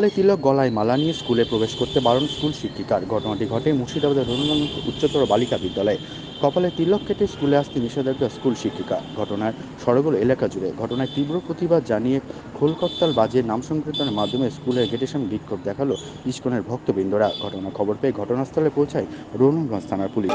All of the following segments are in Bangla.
কপালে তিলক গলায় মালা নিয়ে স্কুলে প্রবেশ করতে বারণ স্কুল শিক্ষিকার। ঘটনাটি ঘটে মুর্শিদাবাদের রবীন্দ্রনাথ উচ্চতর বালিকা বিদ্যালয়ে। কপালে তিলক কেটে স্কুলে আসতে নিষেধাজ্ঞা স্কুল শিক্ষিকা। ঘটনার সরগোল এলাকা জুড়ে ঘটনায় তীব্র প্রতিবাদ জানিয়ে খোলকত্তাল বাজে নাম সংকীর্তনের মাধ্যমে স্কুলের গেটের সামনে বিক্ষোভ দেখাল ইস্কনের ভক্তবৃন্দরা। ঘটনা খবর পেয়ে ঘটনাস্থলে পৌঁছায় রঘুনাথগঞ্জ থানার পুলিশ।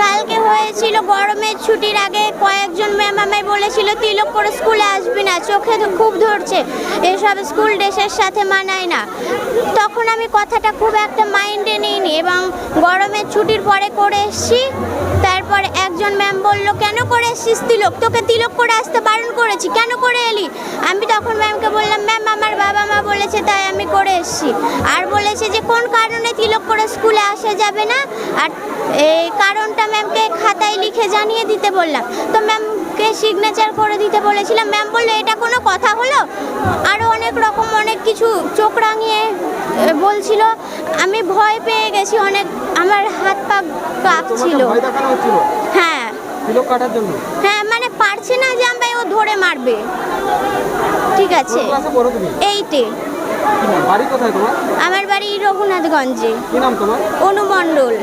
কালকে হয়েছিল গরমের ছুটির আগে কয়েকজন ম্যাম আমায় বলেছিল, তিলক করে স্কুলে আসবি না, চোখে তো খুব ধরছে, এসব স্কুল ড্রেসের সাথে মানায় না। তখন আমি কথাটা খুব একটা মাইন্ডে নিইনি এবং গরমের ছুটির পরে করে এসছি, তারপরে একজন ম্যাম বলল, কেন করে এসছিস তিলক? তোকে তিলক করে আসতে বারণ করেছি, কেন করে এলি? আমি তখন ম্যামকে বললাম, ম্যাম, আমার বাবা মা বলেছে, তাই আমি করে এসছি। আর বলেছে যে, কোন কারণে তিলক করে স্কুলে আসা যাবে না? আর এই কারণটা ম্যামকে খাতায় লিখে জানিয়ে দিতে বললাম। তো ম্যামকে সিগনেচার করে দিতে বলেছিলাম। ম্যাম বলল এটা কোনো কথা হলো? আরও অনেক রকম অনেক কিছু চোখ রাঙিয়ে বলছিল। আমি ভয় পেয়ে গেছি অনেক। আমার হাত পা কাঁপছিল। হ্যাঁ। হ্যাঁ মানে পারছে না যে আমায় ও ধরে মারবে। ঠিক আছে। এইটে আমার বাড়ি রঘুনাথগঞ্জে। অনুমণ্ডল।